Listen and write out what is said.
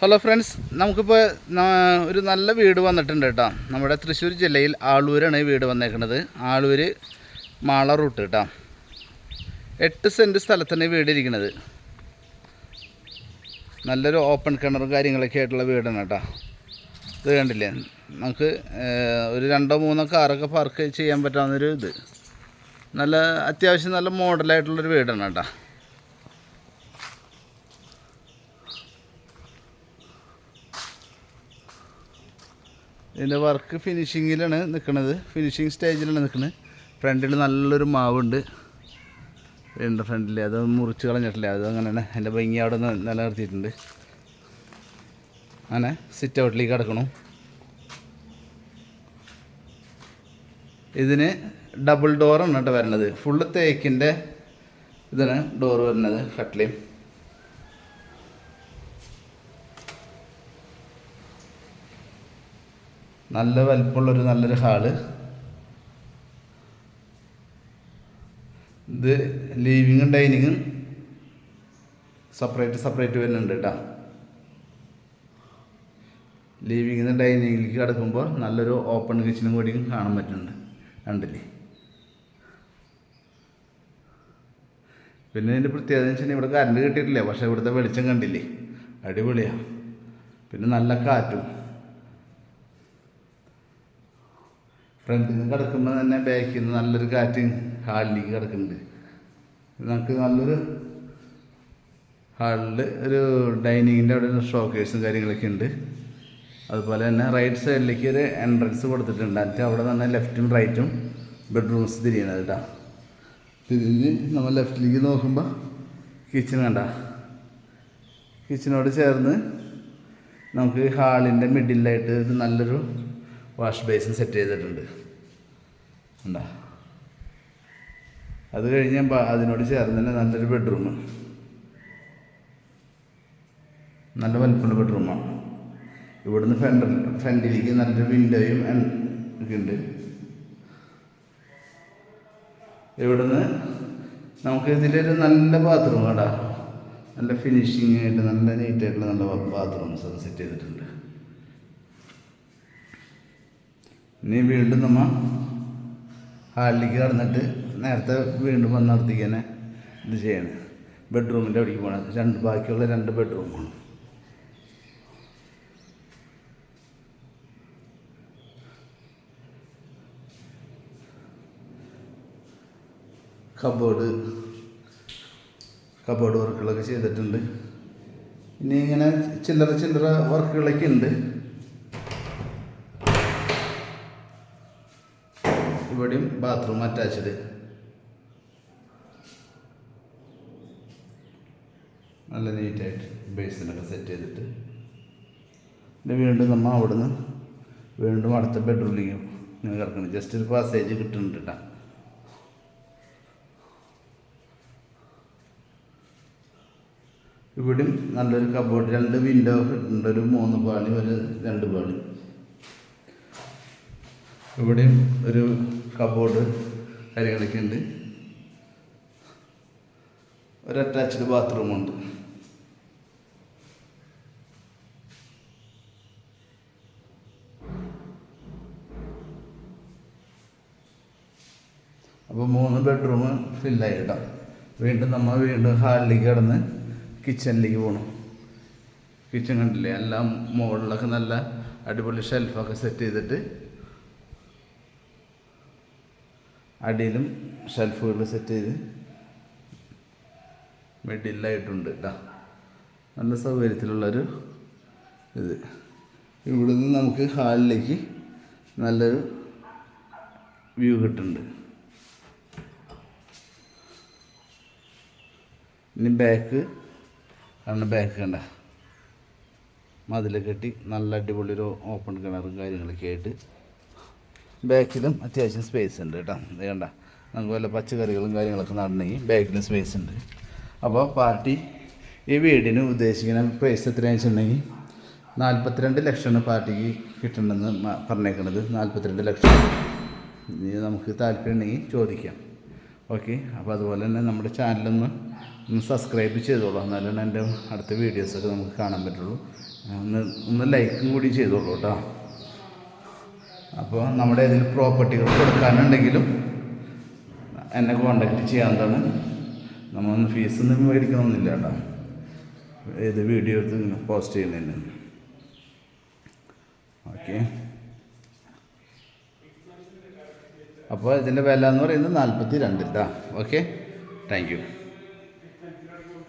Hello friends നമുക്കിപ്പോൾ ഒരു നല്ല വീട് വന്നിട്ടുണ്ട് കേട്ടോ. നമ്മുടെ തൃശ്ശൂർ ജില്ലയിൽ ആളൂരാണ് ഈ വീട് വന്നേക്കുന്നത് ആളൂർ മാള റൂട്ട് കേട്ടോ. എട്ട് സെന്റ് സ്ഥലത്താണ് ഈ വീട് ഇരിക്കുന്നത് നല്ലൊരു ഓപ്പൺ കിണറും കാര്യങ്ങളൊക്കെ ആയിട്ടുള്ള വീടാണ് കേട്ടോ. ഇത് കണ്ടില്ലേ? നമുക്ക് ഒരു രണ്ടോ മൂന്നോ കാറൊക്കെ പാർക്ക് ചെയ്യാൻ പറ്റാവുന്നൊരു ഇത്. നല്ല അത്യാവശ്യം നല്ല മോഡലായിട്ടുള്ളൊരു വീടാണ് കേട്ടോ. ഇതിന്റെ വർക്ക് ഫിനിഷിങ്ങിലാണ് നിൽക്കുന്നത് ഫിനിഷിങ് സ്റ്റേജിലാണ് നിൽക്കുന്നത് ഫ്രണ്ടിൽ നല്ലൊരു മാവുണ്ട്. ഉണ്ട് ഫ്രണ്ടിൽ അത് മുറിച്ച് കളഞ്ഞിട്ടില്ല. അത് അങ്ങനെ തന്നെ അതിന്റെ ഭംഗി അവിടെ നിന്ന് നിലനിർത്തിയിട്ടുണ്ട്. അങ്ങനെ സിറ്റ് ഔട്ടിലേക്ക് കിടക്കണം. ഇതിന് ഡബിൾ ഡോറാണ് കേട്ടോ വരുന്നത് ഫുള്ള് തേക്കിന്റെ ഇതാണ് ഡോറ് വരുന്നത് കട്ട്ലയും നല്ല വലിപ്പമുള്ളൊരു നല്ലൊരു ഹാൾ. ഇത് ലിവിങ്ങും ഡൈനിങ്ങും സെപ്പറേറ്റ് സെപ്പറേറ്റ് വരുന്നുണ്ട് കേട്ടോ. ലിവിങ്ങിൽ നിന്ന് ഡൈനിങ്ങിലേക്ക് കിടക്കുമ്പോൾ നല്ലൊരു ഓപ്പൺ കിച്ചണും കൂടിയും കാണാൻ പറ്റുന്നുണ്ട്. കണ്ടില്ലേ? പിന്നെ ഇതിന്റെ പ്രത്യേകത എന്ന് വെച്ചാൽ ഇവിടെ കറണ്ട് കിട്ടിയിട്ടില്ല. പക്ഷേ ഇവിടുത്തെ വെളിച്ചം കണ്ടില്ലേ? അടിപൊളിയാണ് പിന്നെ നല്ല കാറ്റും. ഫ്രണ്ടിൽ നിന്ന് കിടക്കുമ്പോൾ തന്നെ ബാക്കിൽ നിന്ന് നല്ലൊരു കാറ്റ് ഹാളിലേക്ക് കിടക്കുന്നുണ്ട്. നമുക്ക് നല്ലൊരു ഹാളിൽ ഒരു ഡൈനിങ്ങിന്റെ അവിടെ ഷോക്കേഴ്സും കാര്യങ്ങളൊക്കെ ഉണ്ട്. അതുപോലെ തന്നെ റൈറ്റ് സൈഡിലേക്ക് ഒരു എൻട്രൻസ് കൊടുത്തിട്ടുണ്ട്. എന്നിട്ട് അവിടെ തന്നെ ലെഫ്റ്റും റൈറ്റും ബെഡ്റൂംസ് തിരിയണത് കേട്ടോ തിരിഞ്ഞ് നമ്മൾ ലെഫ്റ്റിലേക്ക് നോക്കുമ്പോൾ കിച്ചൺ കണ്ട. കിച്ചനോട് ചേർന്ന് നമുക്ക് ഹാളിന്റെ മിഡിലായിട്ട് ഒരു നല്ലൊരു വാഷ് ബേസിൻ സെറ്റ് ചെയ്തിട്ടുണ്ട്. ഉണ്ടാ അത് കഴിഞ്ഞ് അതിനോട് ചേർന്ന് തന്നെ നല്ലൊരു ബെഡ്റൂം നല്ല വലിപ്പമുള്ള ബെഡ്റൂമാണ് ഇവിടുന്ന് ഫ്രണ്ട് ഫ്രണ്ടിലേക്ക് നല്ലൊരു വിൻഡോയും ഒക്കെ ഉണ്ട്. ഇവിടുന്ന് നമുക്ക് ഇതിലൊരു നല്ല ബാത്റൂം കേടാ നല്ല ഫിനിഷിങ് ആയിട്ട് നല്ല നീറ്റായിട്ടുള്ള നല്ല ബാത്റൂംസ് അത് സെറ്റ് ചെയ്തിട്ടുണ്ട്. ഇനി വീണ്ടും നമ്മൾ ഹാളിലേക്ക് കടന്നിട്ട് നേരത്തെ വീണ്ടും വന്നിടത്തേക്ക് തന്നെ ഇത് ചെയ്യണം. ബെഡ്റൂമിന്റെ അവിടേക്ക് പോകണം രണ്ട് ബാക്കിയുള്ള രണ്ട് ബെഡ്റൂം ബെഡ്റൂമാണ് കബോർഡ് കബോർഡ് വർക്കുകളൊക്കെ ചെയ്തിട്ടുണ്ട്. ഇനി ഇങ്ങനെ ചില്ലറ ചില്ലറ വർക്കുകളൊക്കെ ഉണ്ട്. ഇവിടെയും ബാത്റൂം അറ്റാച്ച്ഡ് നല്ല നീറ്റായിട്ട് ബേസിനൊക്കെ സെറ്റ് ചെയ്തിട്ട്. പിന്നെ വീണ്ടും നമ്മൾ അവിടുന്ന് വീണ്ടും അടുത്ത ബെഡ്റൂമിലേക്ക് ഇങ്ങനെ കിടക്കണം ജസ്റ്റ് ഒരു പാസേജ് കിട്ടുന്നുണ്ട് കേട്ടോ. ഇവിടെയും നല്ലൊരു കബോർഡ് രണ്ട് വിൻഡോ കിട്ടുന്നുണ്ട് ഒരു മൂന്ന് പാളി ഒരു രണ്ട് പാളി. ഇവിടെയും ഒരു കബോർഡ് കാര്യങ്ങളൊക്കെ ഉണ്ട്. ഒരു അറ്റാച്ച്ഡ് ബാത്റൂമുണ്ട് അപ്പോൾ മൂന്ന് ബെഡ്റൂം ഫില്ലായി വീണ്ടും നമ്മൾ വീണ്ടും ഹാളിലേക്ക് കടന്ന് കിച്ചണിലേക്ക് പോകണം കിച്ചൺ കണ്ടില്ലേ? എല്ലാം മുകളിലൊക്കെ നല്ല അടിപൊളി ഷെൽഫൊക്കെ സെറ്റ് ചെയ്തിട്ട് അടിയിലും ഷെൽഫുകൾ സെറ്റ് ചെയ്ത് മിഡിലായിട്ടുണ്ട് കേട്ടോ നല്ല സൗകര്യത്തിലുള്ളൊരു ഇത്. ഇവിടുന്ന് നമുക്ക് ഹാളിലേക്ക് നല്ലൊരു വ്യൂ കിട്ടുന്നുണ്ട്. ഇനി ബാക്ക് ആണ് ബാക്ക് കണ്ട. മതിൽ കെട്ടി നല്ല അടിപൊളി ഒരു ഓപ്പൺ കിണറും കാര്യങ്ങളൊക്കെ ആയിട്ട് ബാക്കിലും അത്യാവശ്യം സ്പേസ് ഉണ്ട് കേട്ടോ. കണ്ട നമുക്ക് വല്ല പച്ചക്കറികളും കാര്യങ്ങളൊക്കെ നടണമെങ്കിൽ ബാക്കിലും സ്പേസ് ഉണ്ട്. അപ്പോൾ പാർട്ടി ഈ വീടിന് ഉദ്ദേശിക്കുന്ന പൈസ എത്രയാണെന്ന് വെച്ചിട്ടുണ്ടെങ്കിൽ നാൽപ്പത്തിരണ്ട് ലക്ഷമാണ് പാർട്ടിക്ക് കിട്ടണമെന്ന് പറഞ്ഞേക്കുന്നത് നാൽപ്പത്തിരണ്ട് ലക്ഷം. ഇനി നമുക്ക് താല്പര്യം ഉണ്ടെങ്കിൽ ചോദിക്കാം. ഓക്കെ അപ്പോൾ അതുപോലെ തന്നെ നമ്മുടെ ചാനലൊന്ന് ഒന്ന് സബ്സ്ക്രൈബ് ചെയ്തോളൂ. എന്നാലാണ് എന്റെ അടുത്ത വീഡിയോസൊക്കെ നമുക്ക് കാണാൻ പറ്റുള്ളൂ. ഒന്ന് ഒന്ന് ലൈക്കും കൂടി ചെയ്തോളൂ കേട്ടോ. അപ്പോൾ നമ്മുടെ ഇതിൽ പ്രോപ്പർട്ടികൾ കൊടുക്കാനുണ്ടെങ്കിലും എന്നെ കോണ്ടാക്ട് ചെയ്യാവുന്നതാണ് നമ്മളൊന്ന് ഫീസൊന്നും മേടിക്കണമെന്നില്ല കേട്ടോ. ഏത് വീഡിയോ എടുത്ത് ഇങ്ങനെ പോസ്റ്റ് ചെയ്യുന്നതിന്. ഓക്കെ അപ്പോൾ ഇതിന്റെ വില എന്ന് പറയുന്നത് നാൽപ്പത്തി രണ്ടിട്ടാ ഓക്കെ താങ്ക് യു